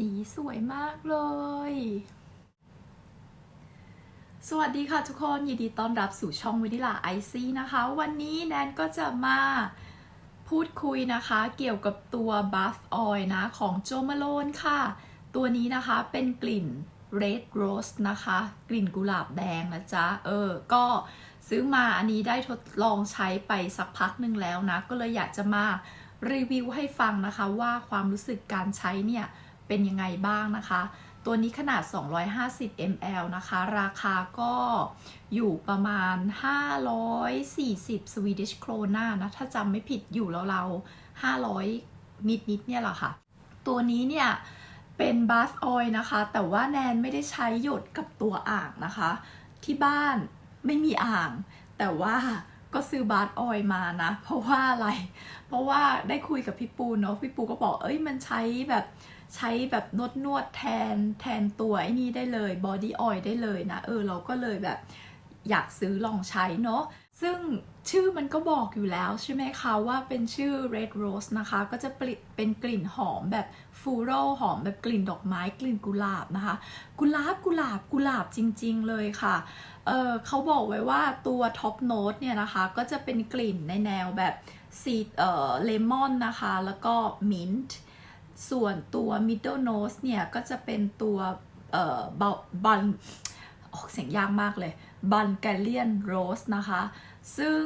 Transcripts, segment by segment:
สีสวยมากเลย สวัสดีค่ะทุกคน ยินดีต้อนรับสู่ช่องวินิลาไอซี่นะคะ วันนี้แนนก็จะมาพูดคุยนะคะ เกี่ยวกับตัว Buff Oil นะ ของโจมาโลนค่ะ ตัวนี้นะคะเป็นกลิ่น Red Rose นะคะ กลิ่นกุหลาบแดงนะจ๊ะ เออ ก็ซื้อมาอันนี้ได้ทดลองใช้ไปสักพักหนึ่งแล้วนะ ก็เลยอยากจะมารีวิวให้ฟังนะคะว่าความรู้สึกการใช้เนี่ย เป็นยังไงบ้างนะคะ ตัวนี้ขนาด 250 ml นะคะ ราคาก็อยู่ประมาณ 540 Swedish krona นะ ถ้าจำไม่ผิดอยู่เรา500 นิดๆเนี่ยแหละค่ะ ตัวนี้เนี่ยเป็นบ a สออยนะคะ แต่ว่าแนนไม่ได้ใช้หยดกับตัวอ่างนะคะ ที่บ้านไม่มีอ่าง แต่ว่าก็ซื้อบาสออยมานะ เพราะว่าอะไร เพราะว่าได้คุยกับพี่ปูเนาะพี่ปูก็บอกเอ้ยมันใช้แบบ ใช้แบบนวดนวดแทนแทนตัวไอ้นี่ได้เลยบอดี้ออยได้เลยนะ เออเราก็เลยแบบอยากซื้อลองใช้เนาะซึ่งชื่อมันก็บอกอยู่แล้วใช่ไหมคะว่าเป็นชื่อ Red Rose นะคะ ก็จะเป็นกลิ่นหอมแบบฟูโรหอมแบบกลิ่นดอกไม้กลิ่นกุหลาบนะคะ กุหลาบกุหลาบกุหลาบจริงๆเลยค่ะเออเขาบอกไว้ว่าตัวท็อปโน้ตเนี่ยนะคะ ก็จะเป็นกลิ่นในแนวแบบซีดเอ่อเลมอนนะคะ แล้วก็มิ้นท์ ส่วนตัว middle note เนี่ย ก็จะเป็นตัวเอ่อบันออกเสียงยากมากเลยบันแกเลียนโรสนะคะ ซึ่ง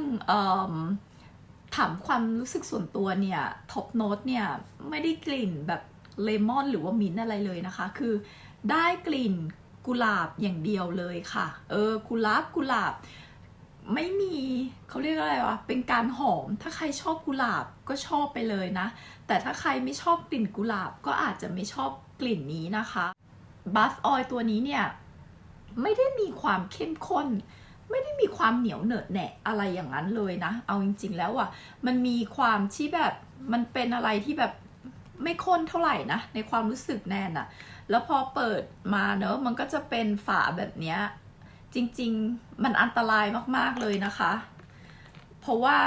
ถามความรู้สึกส่วนตัวเนี่ยท็อปโน้ตเนี่ยไม่ได้กลิ่นแบบเลมอนหรือว่ามิ้นอะไรเลยนะคะ คือได้กลิ่นกุหลาบอย่างเดียวเลยค่ะ เออกุหลาบกุหลาบ ไม่มีเขาเรียกอะไรวะเป็นการหอม ถ้าใครชอบกุหลาบก็ชอบไปเลยนะ แต่ถ้าใครไม่ชอบกลิ่นกุหลาบก็อาจจะไม่ชอบกลิ่นนี้นะคะบัฟออยตัวนี้เนี่ย ไม่ได้มีความเข้มข้น ไม่ได้มีความเหนียวเหนอะแหนะอะไรอย่างนั้นเลยนะ เอาจริง ๆ แล้วอะมันมีความที่แบบมันเป็นอะไรที่แบบไม่ข้นเท่าไหร่นะ ในความรู้สึกแน่นอะแล้วพอเปิดมาเนอะมันก็จะเป็นฝาแบบเนี้ย จริงๆ มันอันตรายมากๆเลยนะคะ เพราะว่า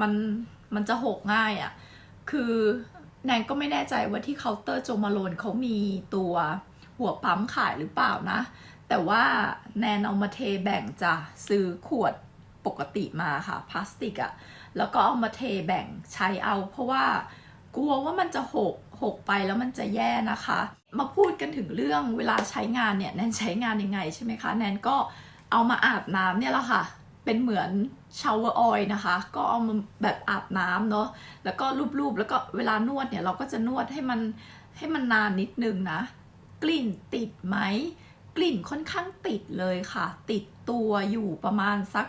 มันมันจะหกง่ายอะ่ะ คือแนนก็ไม่แน่ใจว่าที่เคาน์เตอร์โจมาโลนเขามีตัวหัวปั๊มขายหรือเปล่านะ แต่ว่าแนนเอามาเทแบ่งจะซื้อขวดปกติมาค่ะพลาสติกอะ่ะ แล้วก็เอามาเทแบ่งใช้เอาเพราะว่า กลัวว่ามันจะหกหกไปแล้วมันจะแย่นะคะ มาพูดกันถึงเรื่องเวลาใช้งานเนี่ยแนนใช้งานยังไงใช่ไหมคะแนนก็เอามาอาบน้ำเนี่ยแหละค่ะ เป็นเหมือนชาวเวอร์ออยนะคะ ก็เอามาแบบอาบน้ำเนาะแล้วก็รูปๆแล้วก็เวลานวดเนี่ยเราก็จะนวดให้มันให้มันนานนิดนึงนะ กลิ่นติดไหมกลิ่นค่อนข้างติดเลยค่ะ ติดตัวอยู่ประมาณสัก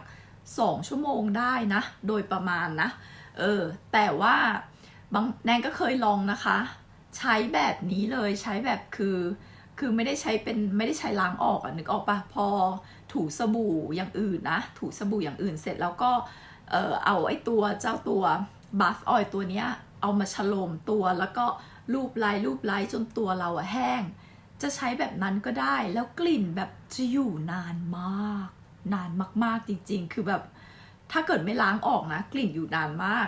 สองชั่วโมงได้นะ โดยประมาณนะ เออ แต่ว่า บางแนนก็เคยลองนะคะ ใช้แบบนี้เลยใช้แบบคือคือไม่ได้ใช้เป็นไม่ได้ใช้ล้างออกอะนึกออกปะพอถูสบู่อย่างอื่นนะ ถูสบู่อย่างอื่นเสร็จแล้วก็เออเอาไอ้ตัวเจ้าตัวบัฟออยตัวเนี้ยเอามาฉโลมตัวแล้วก็รูปลายรูปลายจนตัวเราอะแห้ง จะใช้แบบนั้นก็ได้แล้วกลิ่นแบบจะอยู่นานมาก นานมากๆจริงๆ คือแบบถ้าเกิดไม่ล้างออกนะ กลิ่นอยู่นานมาก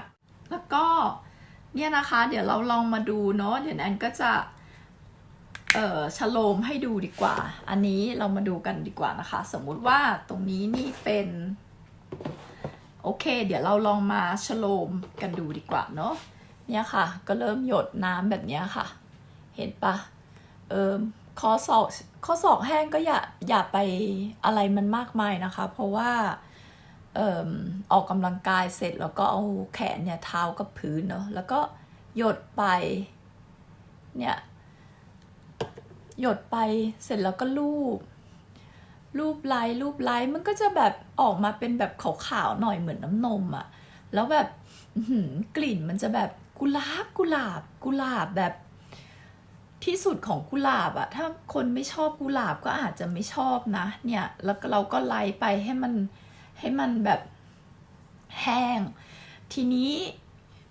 แล้วก็ เนี่ยนะคะ เดี๋ยวเราลองมาดูเนาะเดี๋ยวแอนก็จะเอ่อฉโลมให้ดูดีกว่า อันนี้เรามาดูกันดีกว่านะคะ สมมุติว่าตรงนี้นี่เป็น โอเค เดี๋ยวเราลองมาฉโลมกันดูดีกว่าเนาะเนี่ยค่ะ ก็เริ่มหยดน้ำแบบนี้ค่ะ เห็นปะเออข้อศอกข้อศอกแห้งก็อย่าอย่าไปอะไรมันมากมายนะคะ เพราะว่า ออกกำลังกายเสร็จแล้วก็เอาแขนเนี่ยเท้ากับพื้นเนาะแล้วก็หยดไปเนี่ยหยดไปเสร็จแล้วก็ลูบรูปไล้รูปไล้มันก็จะแบบออกมาเป็นแบบขาวๆหน่อยเหมือนน้ำนมอะ่ะ แล้วแบบกลิ่นมันจะแบบกุหลาบกุหลาบกุหลาบแบบที่สุดของกุหลาบอะถ้าคนไม่ชอบกุหลาบก็อาจจะไม่ชอบนะ เนี่ย แล้วเราก็ไล่ไปให้มัน ให้มันแบบแห้ง ทีนี้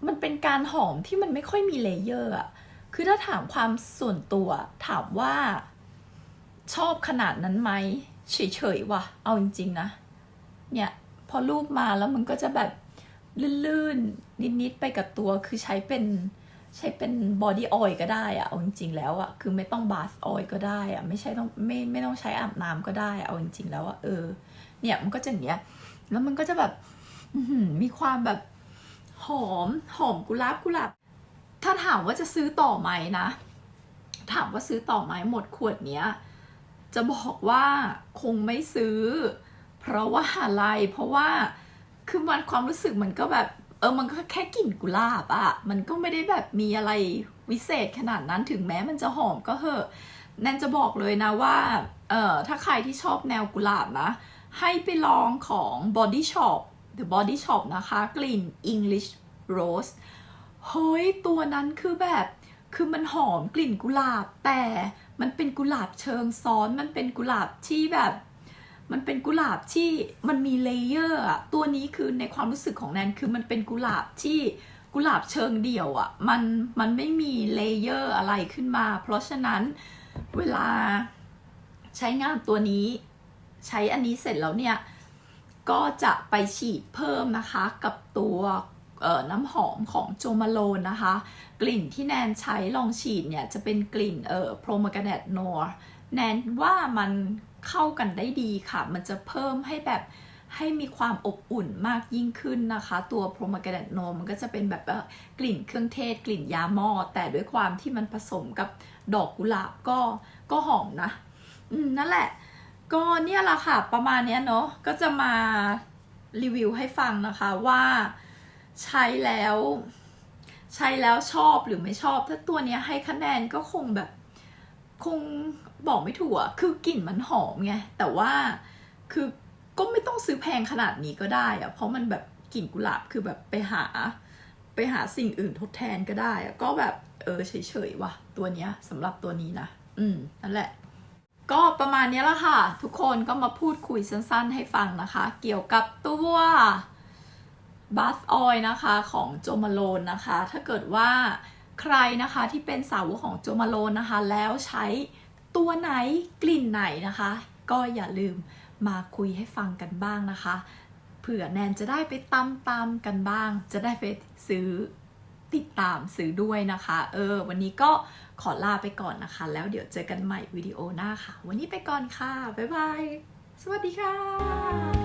มันเป็นการหอมที่มันไม่ค่อยมีเลเยอร์อะคือถ้าถามความส่วนตัวถามว่าชอบขนาดนั้นไหมเฉยๆว่ะ เอาจริงๆนะ เนี่ยพอรูปมาแล้วมันก็จะแบบลื่นๆ นิดๆ ไปกับตัวคือใช้เป็น ใช้เป็นบอดี้ออยล์ก็ได้อะเอาจริงๆแล้วอะคือไม่ต้องบาสออยล์ก็ได้อะไม่ใช่ต้องไม่ไม่ต้องใช้อาบน้ำก็ได้อะเอาจริงๆแล้วอะเออ เนี่ยมันก็จะอย่างเงี้ยแล้วมันก็จะแบบมีความแบบหอมหอมกุหลาบกุหลาบถ้าถามว่าจะซื้อต่อไหมนะ ถามว่าซื้อต่อไหมหมดขวดเนี้ย จะบอกว่าคงไม่ซื้อ เพราะว่าอะไรเพราะว่าคือมันความรู้สึกมันก็แบบ เออมันก็แค่กลิ่นกุหลาบอะมันก็ไม่ได้แบบมีอะไรวิเศษขนาดนั้นถึงแม้มันจะหอมก็เหอะแนนจะบอกเลยนะว่าเออถ้าใครที่ชอบแนวกุหลาบนะ ให้ไปลองของ Body Shop The Body Shop นะคะ กลิ่น English Rose เฮ้ย ตัวนั้นคือแบบ คือมันหอมกลิ่นกุหลาบ แต่มันเป็นกุหลาบเชิงซ้อน มันเป็นกุหลาบที่แบบ มันเป็นกุหลาบที่มันมีเลเยอร์ตัวนี้คือในความรู้สึกของแนนคือมันเป็นกุหลาบที่กุหลาบเชิงเดี่ยวอะมันมันไม่มีเลเยอร์อะไรขึ้นมา เพราะฉะนั้นเวลาใช้งานตัวนี้ ใช้อันนี้เสร็จแล้วเนี่ย ก็จะไปฉีดเพิ่มนะคะกับตัว น้ำหอมของโจมาโลนนะคะ กลิ่นที่แนนใช้ลองฉีดเนี่ย จะเป็นกลิ่นเอ่อโพรมากาเนตโนแนนว่ามันเข้ากันได้ดีค่ะ มันจะเพิ่มให้แบบให้มีความอบอุ่นมากยิ่งขึ้นนะคะ ตัวโพรมากาเนตโนมันก็จะเป็นแบบกลิ่นเครื่องเทศ กลิ่นยาหม้อแต่ด้วยความที่มันผสมกับดอกกุหลาบก็ก็หอมนะ อืมนั่นแหละ ก็เนี่ยละค่ะ ประมาณเนี้ยเนาะก็จะมารีวิวให้ฟังนะคะว่า ใช้แล้ว ใช้แล้วชอบหรือไม่ชอบ ถ้าตัวเนี้ยให้คะแนนก็คงแบบ คงบอกไม่ถูกอะคือกลิ่นมันหอมไง แต่ว่าคือก็ไม่ต้องซื้อแพงขนาดนี้ก็ได้อะเพราะมันแบบกลิ่นกุหลาบคือแบบไปหา ไปหาสิ่งอื่นทดแทนก็ได้อะก็แบบเออเฉยๆว่ะ ตัวเนี้ยสำหรับตัวนี้นะ อืมนั่นแหละ ก็ประมาณนี้ละค่ะ ทุกคนก็มาพูดคุยสั้นๆให้ฟังนะคะ เกี่ยวกับตัว บัฟออยนะคะของโจมาโลนนะคะ ถ้าเกิดว่าใครนะคะที่เป็นสาวของโจมาโลนนะคะ แล้วใช้ตัวไหนกลิ่นไหนนะคะ ก็อย่าลืมมาคุยให้ฟังกันบ้างนะคะ เผื่อแนนจะได้ไปตามตามๆกันบ้าง จะได้ไปซื้อติดตามซื้อด้วยนะคะ เออ วันนี้ก็ขอลาไปก่อนนะคะ แล้วเดี๋ยวเจอกันใหม่วิดีโอหน้าค่ะ วันนี้ไปก่อนค่ะ บ๊ายบาย สวัสดีค่ะ